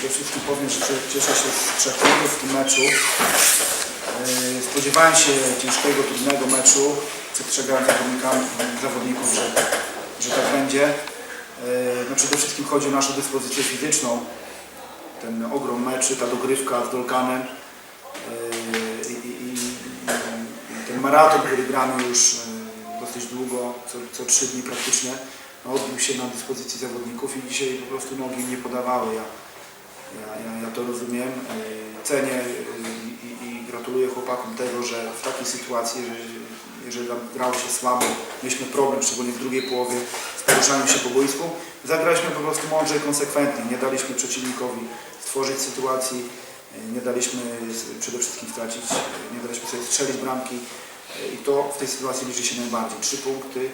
Przede wszystkim powiem, że cieszę się z trzech punktów w tym meczu. Yy, Spodziewałem się ciężkiego, trudnego meczu. Przestrzegałem zawodników, że, że tak będzie. Yy, No przede wszystkim chodzi o naszą dyspozycję fizyczną. Ten ogrom meczy, ta dogrywka z Dolkanem yy, i, i, i, ten maraton, który gramy już dosyć długo, co, co trzy dni praktycznie, no, odbił się na dyspozycji zawodników i dzisiaj po prostu nogi nie podawały. Ja, ja, ja, ja to rozumiem, yy, cenię yy, i, i gratuluję chłopakom tego, że w takiej sytuacji, że jeżeli nam grało się słabo, mieliśmy problem, szczególnie w drugiej połowie z poruszaniem się po boisku, zagraliśmy po prostu mądrze i konsekwentnie. Nie daliśmy przeciwnikowi stworzyć sytuacji, yy, nie daliśmy przede wszystkim stracić, nie daliśmy sobie strzelić bramki i to w tej sytuacji liczy się najbardziej. Trzy punkty.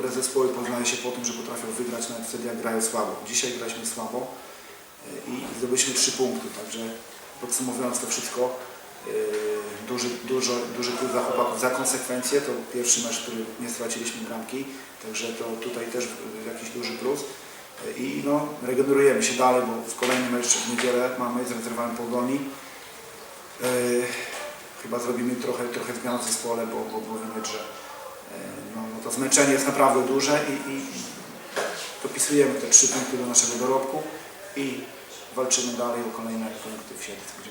Dobre zespoły poznaje się po tym, że potrafią wygrać nawet wtedy, jak grają słabo. Dzisiaj graliśmy słabo yy, i zdobyliśmy trzy punkty, także podsumowując to wszystko, yy, duży, duży plus dla chłopaków za konsekwencje. To pierwszy mecz, który nie straciliśmy bramki, także to tutaj też jakiś duży plus. Yy, I no, regenerujemy się dalej, bo w kolejny mecz w niedzielę mamy z rezerwami Pogoni. Chyba zrobimy trochę, trochę zmian w zespole, bo, bo, bo widać, że zmęczenie jest naprawdę duże i, i dopisujemy te trzy punkty do naszego dorobku i walczymy dalej o kolejne punkty w. Dziękuję.